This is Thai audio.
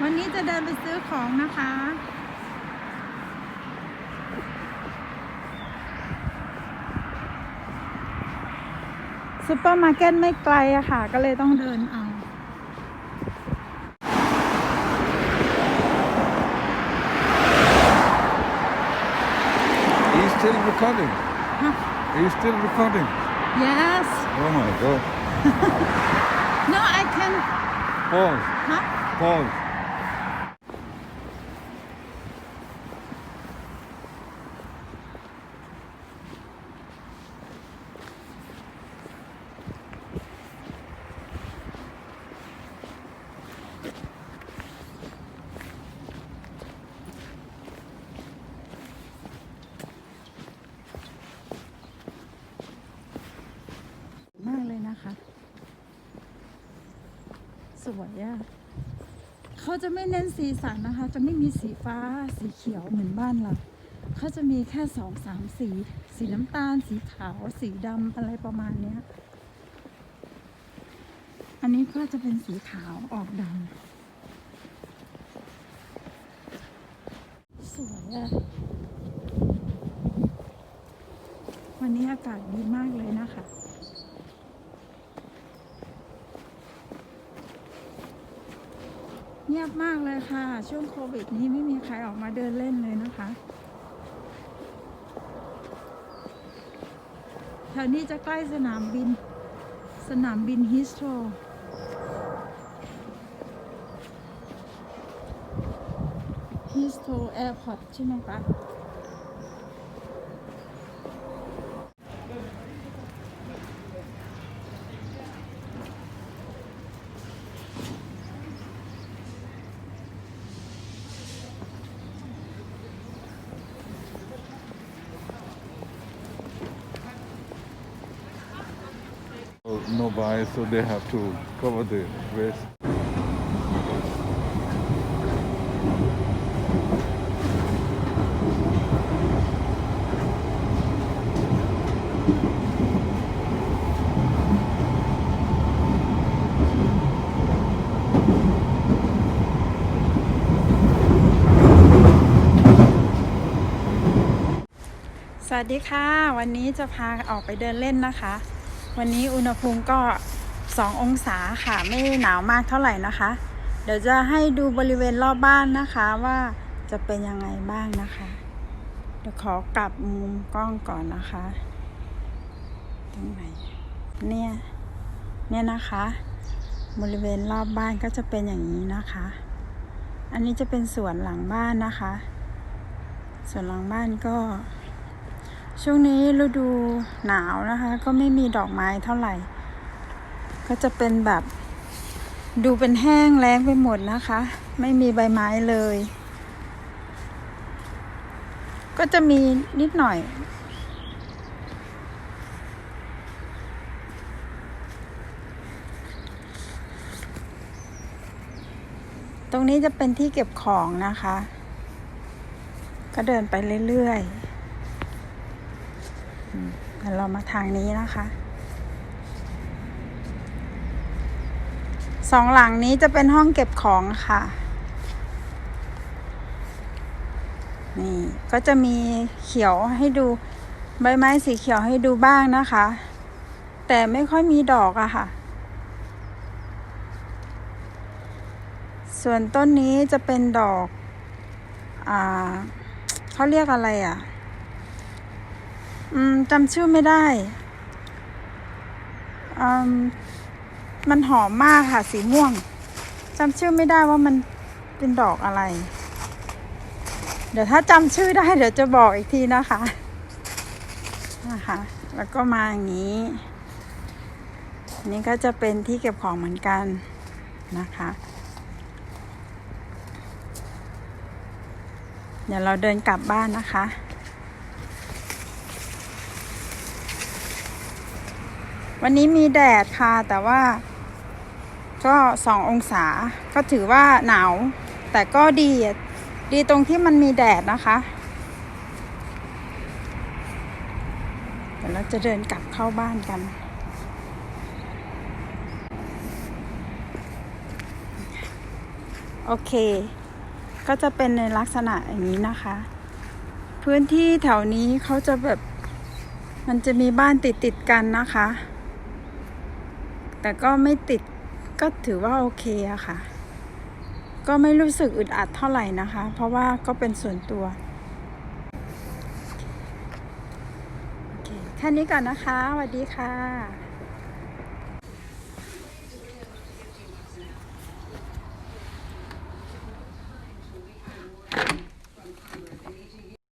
วันนี้จะเดินไปซื้อของนะคะซูเปอร์มาร์เก็ตไม่ไกลอะค่ะ ก็เลยต้องเดินเอา Are you still recording? Are you still recording? yes Oh my god. no I can Pause. ฮะ Pause. มากเลยนะคะ สวยอะเขาจะไม่เน้นสีสันนะคะ จะไม่มีสีฟ้าสีเขียวเหมือนบ้านเราเขาจะมีแค่สองสามสี สีน้ำตาล สีขาว สีดำอะไรประมาณเนี้ย อันนี้ก็จะเป็นสีขาวออกดำสวยอะวันนี้อากาศดีมากเลยนะคะ งียบมากเลยค่ะ ช่วงโควิดนี้ไม่มีใครออกมาเดินเล่นเลยนะคะแถวนี้จะใกล้สนามบิน สนามบินฮิสโตรฮิสโตรแอร์พอร์ตใช่ไหมคะ No bias, so they have to cover the waste. สวัสดีค่ะ วันนี้จะพาออกไปเดินเล่นนะคะ วันนี้อุณหภูมิก็ 2 องศาค่ะไม่หนาวมากเท่าไหร่นะคะ เดี๋ยวจะให้ดูบริเวณรอบบ้านนะคะว่าจะเป็นยังไงบ้างนะคะ เดี๋ยวขอกลับมุมกล้องก่อนนะคะ ตรงไหน เนี่ย เนี่ยนะคะ บริเวณรอบบ้านก็จะเป็นอย่างนี้นะคะ อันนี้จะเป็นสวนหลังบ้านนะคะ ส่วนหลังบ้านก็ ช่วงนี้ฤดูหนาวนะคะ ก็ไม่มีดอกไม้เท่าไหร่ ก็จะเป็นแบบดูเป็นแห้งแล้งไปหมดนะคะ ไม่มีใบไม้เลย ก็จะมีนิดหน่อยตรงนี้จะเป็นที่เก็บของนะคะ ก็เดินไปเรื่อยๆ เดี๋ยวเรามาทางนี้นะคะสองหลังนี้จะเป็นห้องเก็บของค่ะ นี่ก็จะมีเขียวให้ดูใบไม้สีเขียวให้ดูบ้างนะคะ แต่ไม่ค่อยมีดอกอะค่ะ ส่วนต้นนี้จะเป็นดอก อ่าเขาเรียกอะไรอะ อืมจำชื่อไม่ได้อืมมันหอมมากค่ะ สีม่วงจำชื่อไม่ได้ว่ามันเป็นดอกอะไร เดี๋ยวถ้าจำชื่อได้ เดี๋ยวจะบอกอีกทีนะคะนะคะ แล้วก็มาอย่างนี้นี่ก็จะเป็นที่เก็บของเหมือนกันนะคะ เดี๋ยวเราเดินกลับบ้านนะคะ วันนี้มีแดดค่ะ แต่ว่า ก็สององศาก็ถือว่าหนาว แต่ก็ดีดีตรงที่มันมีแดดนะคะเดี๋ยวเราจะเดินกลับเข้าบ้านกัน โอเค ก็จะเป็นในลักษณะอย่างนี้นะคะ พื้นที่แถวนี้เขาจะแบบมันจะมีบ้านติดติดกันนะคะ แต่ก็ไม่ติดก็ถือว่าโอเคอะค่ะ ก็ไม่รู้สึกอึดอัดเท่าไหร่นะคะ เพราะว่าก็เป็นส่วนตัวโอเคแค่นี้ก่อนนะคะสวัสดีค่ะ